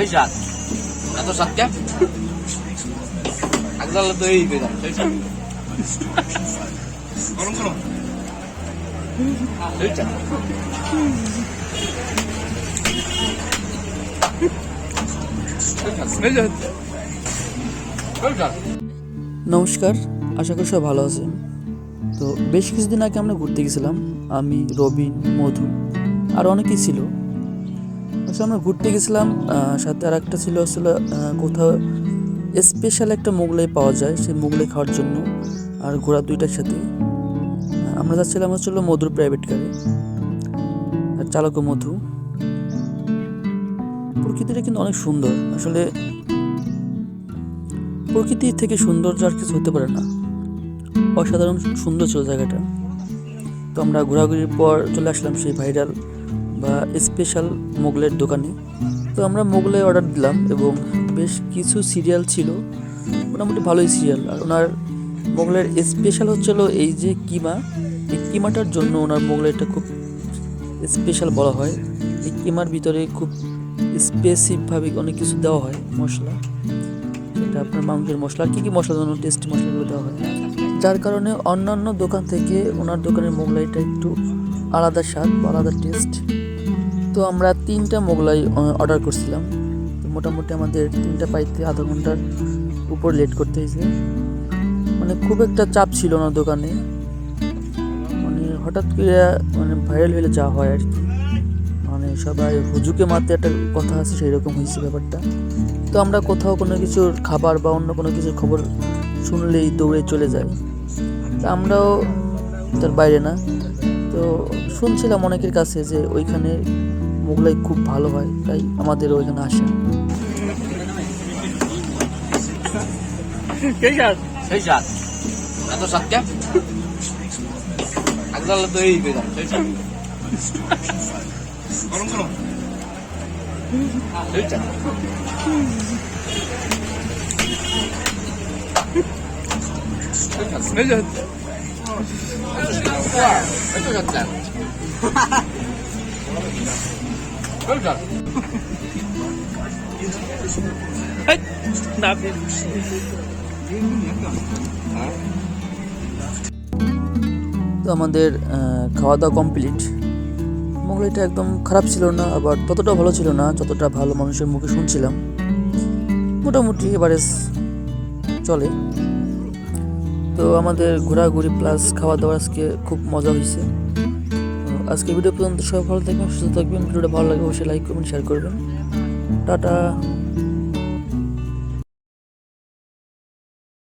এত কে তো এই স্বাদ নমস্কার, আশা করি সব ভালো আছেন। তো বেশ কিছুদিন আগে আমরা ঘুরতে গেছিলাম, আমি, রবিন, মধু, আর অনেকেই ছিল। আচ্ছা আমরা ঘুরতে গেছিলাম সাথে আর একটা ছিল আসলে কোথাও স্পেশাল একটা মোগলাই পাওয়া যায় সেই মোগলাই খাওয়ার জন্য আর ঘোরা দুইটার সাথে আমরা যাচ্ছিলাম হচ্ছিল মধুর প্রাইভেট কারে আর চালকও মধু। প্রকৃতিটা কিন্তু অনেক সুন্দর। আসলে প্রকৃতি থেকে সৌন্দর্য আর কিছু হতে পারে না। অসাধারণ সুন্দর ছিল জায়গাটা। তো আমরা ঘোরাঘুরির পর চলে আসলাম সেই ভাইরাল বা স্পেশাল মোগলের দোকানে। তো আমরা মোগলাই অর্ডার দিলাম এবং বেশ কিছু সিরিয়াল ছিল। মোটামুটি ভালোই সিরিয়াল আর ওনার মোগলের স্পেশাল হচ্ছিল এই যে কিমা। এই কিমাটার জন্য ওনার মোগলাইটা খুব স্পেশাল বলা হয়। এই কিমার ভিতরে খুব স্পেসিফভাবে অনেক কিছু দেওয়া হয়, মশলা। সেটা আপনার মাংসের মশলা। কী কী মশলা যেন টেস্টি মশলাগুলো দেওয়া হয়। যার কারণে অন্যান্য দোকান থেকে ওনার দোকানের মোগলাইটা একটু আলাদা স্বাদ বা আলাদা টেস্ট তো আমরা তিনটা মোগলাই অর্ডার করছিলাম। তো মোটামুটি আমাদের তিনটা পাইতে আধা ঘণ্টার উপর লেট করতে হয়েছে। মানে খুব একটা চাপ ছিল না দোকানে। মানে হঠাৎ করে মানে ভাইরাল হলে যা হয় আর কি। মানে সবাই হুজুকে মারতে একটা কথা আছে সেই রকম হয়েছে ব্যাপারটা। তো আমরা কোথাও কোনো কিছুর খাবার বা অন্য কোনো কিছুর খবর শুনলেই দৌড়ে চলে যাই। তা আমরাও, তার বাইরে না তো শুনছিলাম অনেকের কাছে যে ওইখানে মোগলাই খুব ভালো হয় তাই আমাদের ওইখানে আসা। কে স্বাদ সেই স্বাদ এত স্বাদ কে? একদম তো এই বেদাম সেই স্বাদ গরম গরম। সেই স্বাদ স্মেল হচ্ছে এত স্বাদ কে সেই স্বাদ না তো আমাদের খাওয়া দাওয়া কমপ্লিট মোগলাইটা একদম খারাপ ছিল না, আবার ততটা ভালো ছিল না যতটা ভালো মানুষের মুখে শুনছিলাম। মোটামুটি এবারে চলে। তো আমাদের ঘোরাঘুরি প্লাস খাওয়া দাওয়া আজকে খুব মজা হয়েছে। আজকে ভিডিও পর্যন্ত সবাই ভালো থাকবেন, সুস্থ থাকবেন। ভিডিওটা ভালো লাগে অবশ্যই লাইক করবেন শেয়ার করবেন। টাটা।